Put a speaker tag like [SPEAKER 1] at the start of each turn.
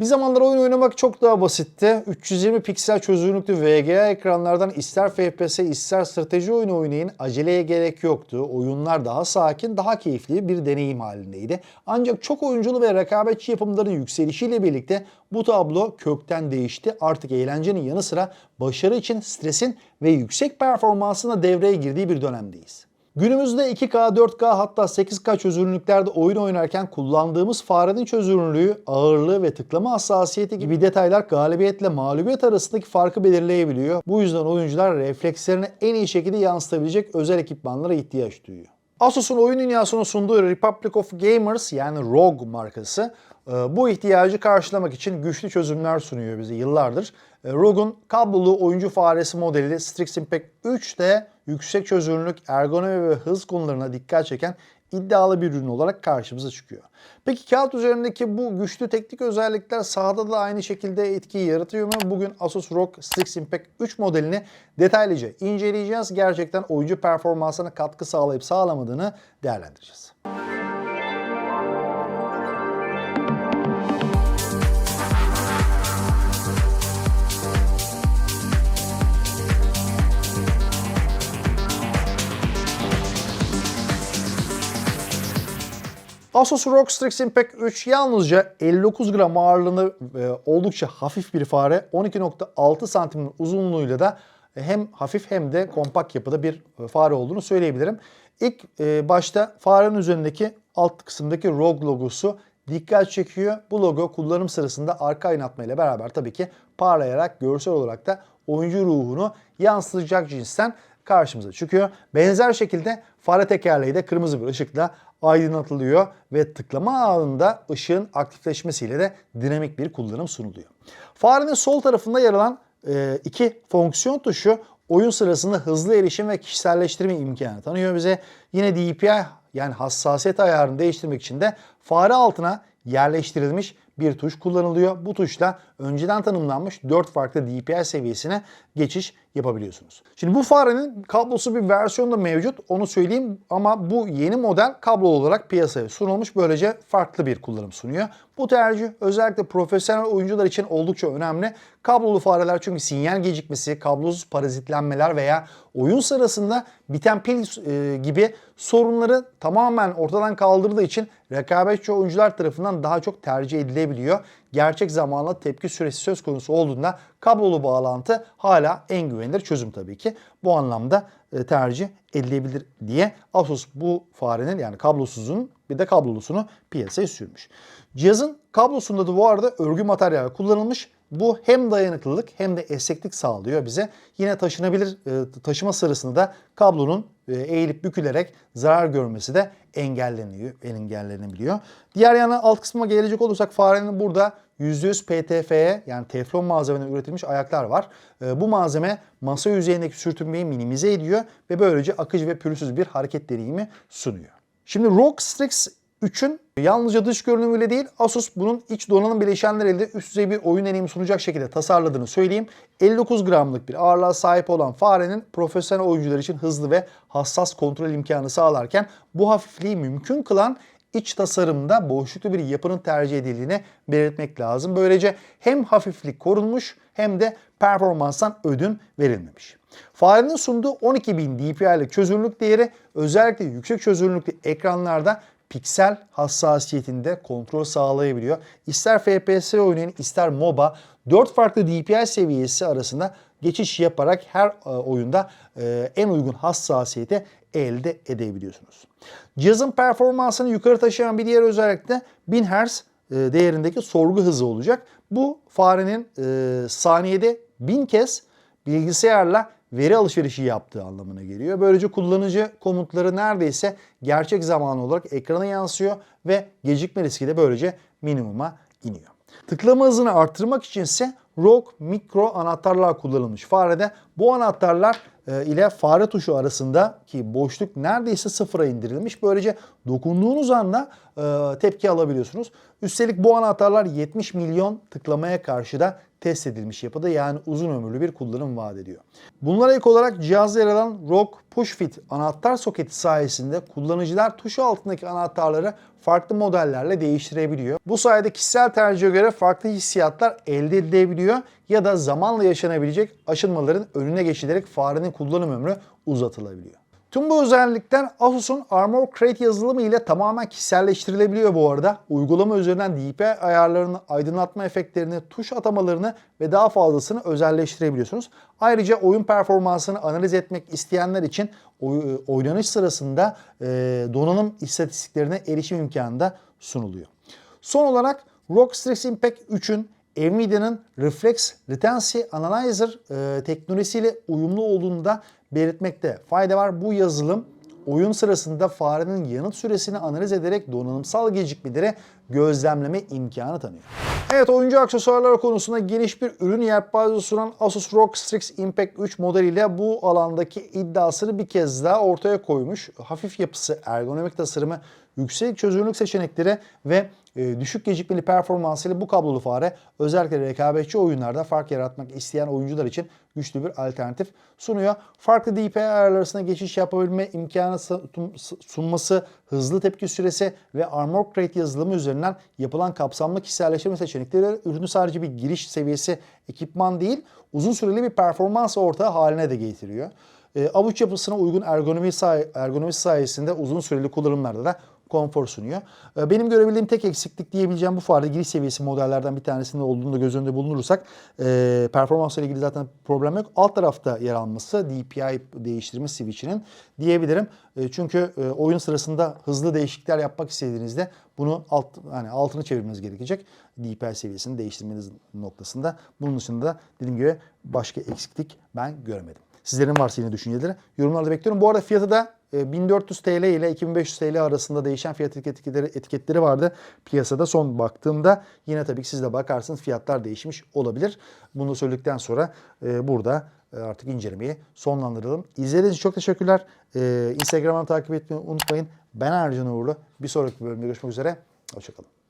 [SPEAKER 1] Bir zamanlar oyun oynamak çok daha basitti. 320 piksel çözünürlüklü VGA ekranlardan ister FPS ister strateji oyunu oynayın aceleye gerek yoktu. Oyunlar daha sakin, daha keyifli bir deneyim halindeydi. Ancak çok oyunculu ve rekabetçi yapımların yükselişiyle birlikte bu tablo kökten değişti. Artık eğlencenin yanı sıra başarı için stresin ve yüksek performansın da devreye girdiği bir dönemdeyiz. Günümüzde 2K, 4K hatta 8K çözünürlüklerde oyun oynarken kullandığımız farenin çözünürlüğü, ağırlığı ve tıklama hassasiyeti gibi detaylar galibiyetle mağlubiyet arasındaki farkı belirleyebiliyor. Bu yüzden oyuncular reflekslerini en iyi şekilde yansıtabilecek özel ekipmanlara ihtiyaç duyuyor. Asus'un oyun dünyasına sunduğu Republic of Gamers yani ROG markası e, bu ihtiyacı karşılamak için güçlü çözümler sunuyor bize yıllardır. E, ROG'un kablolu oyuncu faresi modeli Strix Impact 3 de yüksek çözünürlük, ergonomi ve hız konularına dikkat çeken iddialı bir ürün olarak karşımıza çıkıyor. Peki kağıt üzerindeki bu güçlü teknik özellikler sahada da aynı şekilde etkiyi yaratıyor mu? Bugün Asus ROG Strix Impact 3 modelini detaylıca inceleyeceğiz. Gerçekten oyuncu performansına katkı sağlayıp sağlamadığını değerlendireceğiz. Asus ROG Strix Impact 3 yalnızca 59 gram ağırlığında e, oldukça hafif bir fare. 12.6 santimin uzunluğuyla da hem hafif hem de kompakt yapıda bir e, fare olduğunu söyleyebilirim. İlk e, başta farenin üzerindeki alt kısımdaki ROG logosu dikkat çekiyor. Bu logo kullanım sırasında arka aydınlatma ile beraber tabii ki parlayarak görsel olarak da oyuncu ruhunu yansıtacak cinsten karşımıza çıkıyor. Benzer şekilde fare tekerleği de kırmızı bir ışıkla aydınlatılıyor ve tıklama anında ışığın aktifleşmesiyle de dinamik bir kullanım sunuluyor. Farenin sol tarafında yer alan e, iki fonksiyon tuşu oyun sırasında hızlı erişim ve kişiselleştirme imkanı tanıyor bize. Yine DPI yani hassasiyet ayarını değiştirmek için de fare altına yerleştirilmiş bir tuş kullanılıyor. Bu tuşla önceden tanımlanmış 4 farklı DPI seviyesine geçiş yapabiliyorsunuz. Şimdi bu farenin kablosu bir versiyonu da mevcut onu söyleyeyim ama bu yeni model kablo olarak piyasaya sunulmuş. Böylece farklı bir kullanım sunuyor. Bu tercih özellikle profesyonel oyuncular için oldukça önemli. Kablolu fareler çünkü sinyal gecikmesi, kablosuz parazitlenmeler veya oyun sırasında biten pil e, gibi sorunları tamamen ortadan kaldırdığı için rekabetçi oyuncular tarafından daha çok tercih edilebiliyor. Gerçek zamanlı tepki süresi söz konusu olduğunda kablolu bağlantı hala en güvenilir çözüm tabii ki. Bu anlamda e, tercih edilebilir diye Asus bu farenin yani kablosuzun bir de kablolusunu piyasaya sürmüş. Cihazın kablosunda da bu arada örgü materyal kullanılmış. Bu hem dayanıklılık hem de esneklik sağlıyor bize. Yine taşınabilir e, taşıma sırasında da kablonun e, eğilip bükülerek zarar görmesi de engelleniyor, engellenebiliyor. Diğer yana alt kısma gelecek olursak farenin burada %100 PTFE yani teflon malzemeden üretilmiş ayaklar var. E, bu malzeme masa yüzeyindeki sürtünmeyi minimize ediyor ve böylece akıcı ve pürüzsüz bir hareket deneyimi sunuyor. Şimdi ROG Strix 3'ün yalnızca dış görünümüyle değil Asus bunun iç donanım bileşenleriyle üst düzey bir oyun deneyimi sunacak şekilde tasarladığını söyleyeyim. 59 gramlık bir ağırlığa sahip olan farenin profesyonel oyuncular için hızlı ve hassas kontrol imkanı sağlarken bu hafifliği mümkün kılan iç tasarımda boşluklu bir yapının tercih edildiğini belirtmek lazım. Böylece hem hafiflik korunmuş hem de performanstan ödün verilmemiş. Farenin sunduğu 12000 dpi'lik çözünürlük değeri özellikle yüksek çözünürlüklü ekranlarda piksel hassasiyetinde kontrol sağlayabiliyor. İster FPS oynayın ister MOBA 4 farklı DPI seviyesi arasında geçiş yaparak her e, oyunda e, en uygun hassasiyeti elde edebiliyorsunuz. Cihazın performansını yukarı taşıyan bir diğer özellik de 1000 Hz e, değerindeki sorgu hızı olacak. Bu farenin saniyede 1000 kez bilgisayarla veri alışverişi yaptığı anlamına geliyor. Böylece kullanıcı komutları neredeyse gerçek zamanlı olarak ekrana yansıyor ve gecikme riski de böylece minimuma iniyor. Tıklama hızını arttırmak için ise ROG mikro anahtarlar kullanılmış farede. Bu anahtarlar e, ile fare tuşu arasındaki boşluk neredeyse sıfıra indirilmiş. Böylece dokunduğunuz anda e, tepki alabiliyorsunuz. Üstelik bu anahtarlar 70 milyon tıklamaya karşı da test edilmiş yapıda yani uzun ömürlü bir kullanım vaat ediyor. Bunlara ek olarak cihazda yer alan ROG Push Fit anahtar soketi sayesinde kullanıcılar tuşu altındaki anahtarları farklı modellerle değiştirebiliyor. Bu sayede kişisel tercihe göre farklı hissiyatlar elde edilebiliyor ya da zamanla yaşanabilecek aşınmaların önüne geçilerek farenin kullanım ömrü uzatılabiliyor. Tüm bu özellikler Asus'un Armor Crate yazılımı ile tamamen kişiselleştirilebiliyor bu arada. Uygulama üzerinden DPI ayarlarını, aydınlatma efektlerini, tuş atamalarını ve daha fazlasını özelleştirebiliyorsunuz. Ayrıca oyun performansını analiz etmek isteyenler için oy- oynanış sırasında e, donanım istatistiklerine erişim imkanı da sunuluyor. Son olarak ROG Strix Impact 3'ün Nvidia'nın Reflex Latency Analyzer e, teknolojisiyle uyumlu olduğunu da belirtmekte fayda var. Bu yazılım oyun sırasında farenin yanıt süresini analiz ederek donanımsal gecikmeleri gözlemleme imkanı tanıyor. Evet oyuncu aksesuarlar konusunda geniş bir ürün yelpazesi sunan Asus ROG Strix Impact 3 modeliyle bu alandaki iddiasını bir kez daha ortaya koymuş. Hafif yapısı, ergonomik tasarımı, yüksek çözünürlük seçenekleri ve e, düşük gecikmeli performansıyla bu kablolu fare özellikle rekabetçi oyunlarda fark yaratmak isteyen oyuncular için güçlü bir alternatif sunuyor. Farklı DPI arasında geçiş yapabilme imkanı sun- sunması, hızlı tepki süresi ve Armor Crate yazılımı üzerinden yapılan kapsamlı kişiselleştirme seçenekleri ürünü sadece bir giriş seviyesi ekipman değil, uzun süreli bir performans ortağı haline de getiriyor. E, avuç yapısına uygun ergonomi say ergonomisi sayesinde uzun süreli kullanımlarda da konfor sunuyor. E, Benim görebildiğim tek eksiklik diyebileceğim bu farede giriş seviyesi modellerden bir tanesinde olduğunu da göz önünde bulundurursak e, performansla ilgili zaten problem yok. Alt tarafta yer alması DPI değiştirme switch'inin diyebilirim. E, Çünkü e, oyun sırasında hızlı değişiklikler yapmak istediğinizde bunu alt hani altını çevirmeniz gerekecek. DPI seviyesini değiştirmeniz noktasında. Bunun dışında da dediğim gibi başka eksiklik ben göremedim. Sizlerin varsa yine düşünceleri yorumlarda bekliyorum. Bu arada fiyatı da e, 1400 TL ile 2500 TL arasında değişen fiyat etiketleri, etiketleri vardı piyasada son baktığımda. Yine tabii ki siz de bakarsınız fiyatlar değişmiş olabilir. Bunu söyledikten sonra e, burada e, artık incelemeyi sonlandıralım. İzlediğiniz için çok teşekkürler. E, Instagram'dan takip etmeyi unutmayın. Ben Ercan Uğurlu. Bir sonraki bölümde görüşmek üzere. Hoşçakalın.